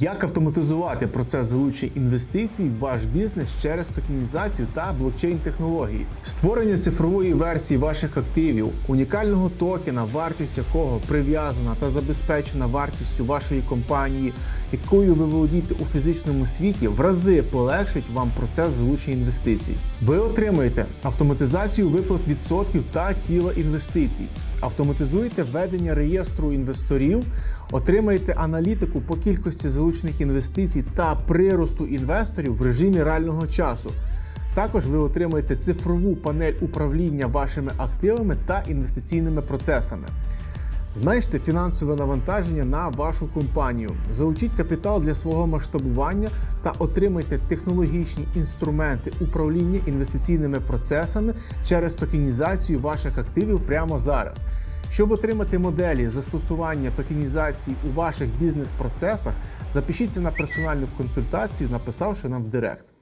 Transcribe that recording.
Як автоматизувати процес залучення інвестицій в ваш бізнес через токенізацію та блокчейн-технології, створення цифрової версії ваших активів, унікального токена, вартість якого прив'язана та забезпечена вартістю вашої компанії, якою ви володієте у фізичному світі, в рази полегшить вам процес залучення інвестицій. Ви отримаєте автоматизацію виплат відсотків та тіла інвестицій, автоматизуєте ведення реєстру інвесторів, отримаєте аналітику по кількості залучених інвестицій та приросту інвесторів в режимі реального часу. Також ви отримаєте цифрову панель управління вашими активами та інвестиційними процесами. Зменште фінансове навантаження на вашу компанію, залучіть капітал для свого масштабування та отримайте технологічні інструменти управління інвестиційними процесами через токенізацію ваших активів прямо зараз. Щоб отримати моделі застосування токенізації у ваших бізнес-процесах, запишіться на персональну консультацію, написавши нам в Директ.